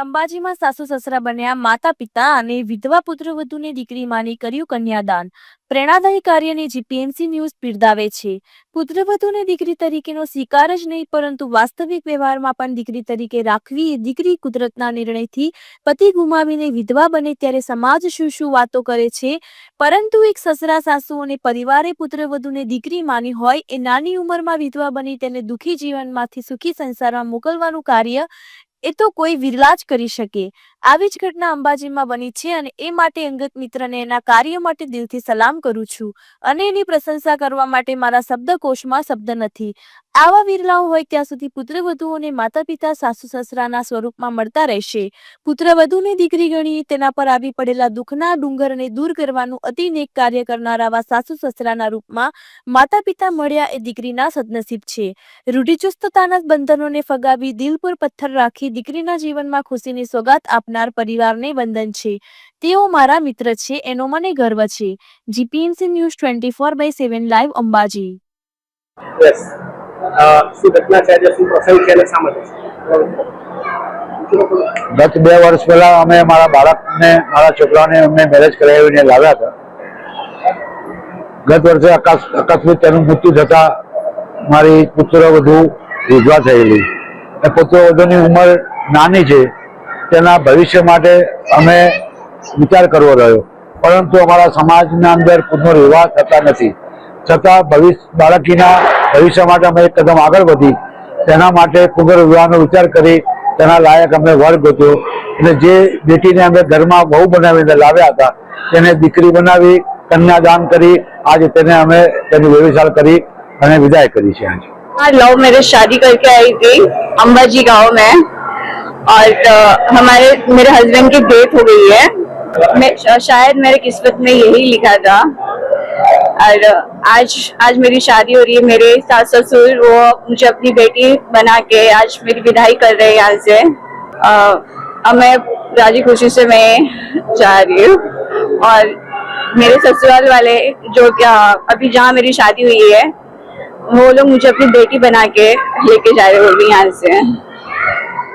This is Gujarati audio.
અંબાજીમાં સાસુ સસરા બન્યા, માતા પિતા અને વિધવા પુત્રવધુને દીકરી માની કર્યું કન્યાદાન. પ્રેરણાદાયી કાર્યને જીપીએમસી ન્યૂઝ બિરદાવે છે. પુત્રવધુને દીકરી તરીકેનો સ્વીકાર જ નહીં, પરંતુ વાસ્તવિક વ્યવહારમાં પણ દીકરી તરીકે રાખવી એ દીકરી કુદરતના નિર્ણયથી પતિ ગુમાવીને વિધવા બને ત્યારે સમાજ શું શું વાતો કરે છે? પરંતુ એક સસરા, સાસુ અને પરિવારે પુત્રવધુને દીકરી માની હોય એ નાની ઉંમરમાં વિધવા બની તેને દુઃખી જીવનમાંથી સુખી સંસારમાં મોકલવાનું કાર્ય એ તો કોઈ વિરલા જ કરી શકે. આવી જ ઘટના અંબાજીમાં બની છે અને એ માટે અંગત મિત્રને એના કાર્ય માટે દિલથી સલામ કરું છું. અને એની પ્રશંસા કરવા માટે મારા શબ્દકોશમાં શબ્દ નથી. આવા વિરલાઓ હોય ત્યાં સુધી પુત્રવધુઓને માતા પિતા સાસુ સસરાના સ્વરૂપમાં મળતા રહેશે. પુત્રવધુને દીકરી ગણી તેના પર આવી પડેલા દુઃખના ડુંગરને દૂર કરવાનું અતિ નેક કાર્ય કરનાર આવા સાસુ સસરાના રૂપમાં માતા પિતા મળ્યા એ દીકરીના સદનસીબ છે. રૂઢિચુસ્તતાના બંધનોને ફગાવી દિલ પર પથ્થર રાખી દીકરીના જીવનમાં ખુશીની સોગાત આપનાર પરિવારને વંદન છે. તેઓ મારા મિત્ર છે, એનો મને ગર્વ છે. GPMC news twenty four by seven live Ambaji. શું ઘટના છે શું પ્રસંગ છે અને શા ગત બે વર્ષ પહેલા અમે મારા બાળકને, મારા છોકરાને અમને મેરેજ કરાવીને લાવ્યા હતા. ગત વર્ષે અકસ્મિત તેનું મૃત્યુ થતા મારી પુત્રવધુ વિધવા થયેલી. અને પુત્રવધુની ઉંમર નાની છે, તેના ભવિષ્ય માટે અમે વિચાર કરવો રહ્યો. પરંતુ અમારા સમાજના અંદર પુનર્વિવાહ થતા નથી. છતાં ભવિષ્ય, બાળકીના ભવિષ્ય માટે અમે એક કદમ આગળ વધી તેના માટે પુનર્વિવાહનો વિચાર કરી તેના લાયક અમે વર ગોત્યો અને જે બેટીને અમે ઘરમાં બહુ બનાવીને લાવ્યા હતા તેને દીકરી બનાવી કન્યાદાન કરી આજે તેને અમે તેની વ્યવસાય કરી અને વિદાય કરી છે આજે हाँ लव मैरिज शादी करके आई थी अंबाजी गांव में और अ, हमारे मेरे हस्बैंड की डेथ हो गई है मैं श- शायद मेरे किस्मत में यही लिखा था और अ, आज आज मेरी शादी हो रही है, मेरे सास ससुर वो मुझे अपनी बेटी बना के आज मेरी विदाई कर रहे हैं यहाँ से। अब मैं राज़ी खुशी से मैं जा रही हूँ। और मेरे ससुराल वाले जो क्या अभी जहाँ मेरी शादी हुई है, वो लोग मुझे अपनी बेटी बना के लेके जा रहे हैं भी यहाँ से।